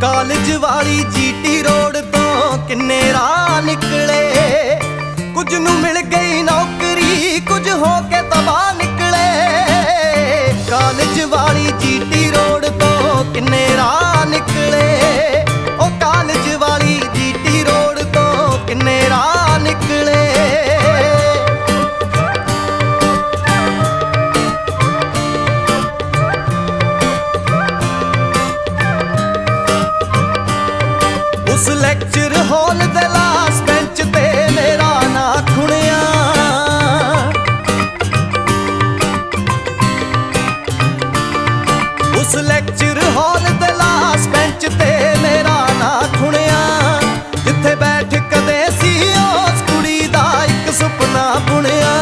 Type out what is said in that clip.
College ਵਾਲੀ GT road ਤੋਂ ਕਿੰਨੇ ਰਾਹ ਨਿਕਲੇ? ਕੁਝ ਨੂੰ ਮਿਲ ਗਈ ਨੌਕਰੀ, ਕੁਝ ਹੋ ਕੇ ਤਬਾਹ ਨਿਕਲੇ। ਕਾਲਜ ਵਾਲੀ ਜੀਟੀ ਰੋਡ ਤੋਂ ਇਸ ਲੈਕਚਰ ਹਾਲ ਦੇ ਲਾਸ ਬੈਂਚ ਤੇ ਮੇਰਾ ਨਾਂ ਖੁਣਿਆ। ਉਸ ਲੈਕਚਰ ਹਾਲ ਦੇ ਲਾਸ ਤੇ ਮੇਰਾ ਨਾਂ ਖੁਣਿਆ। ਜਿੱਥੇ ਬੈਠ ਕਦੇ ਸੀ ਉਸ ਕੁੜੀ ਦਾ ਇੱਕ ਸੁਪਨਾ ਬੁਣਿਆ।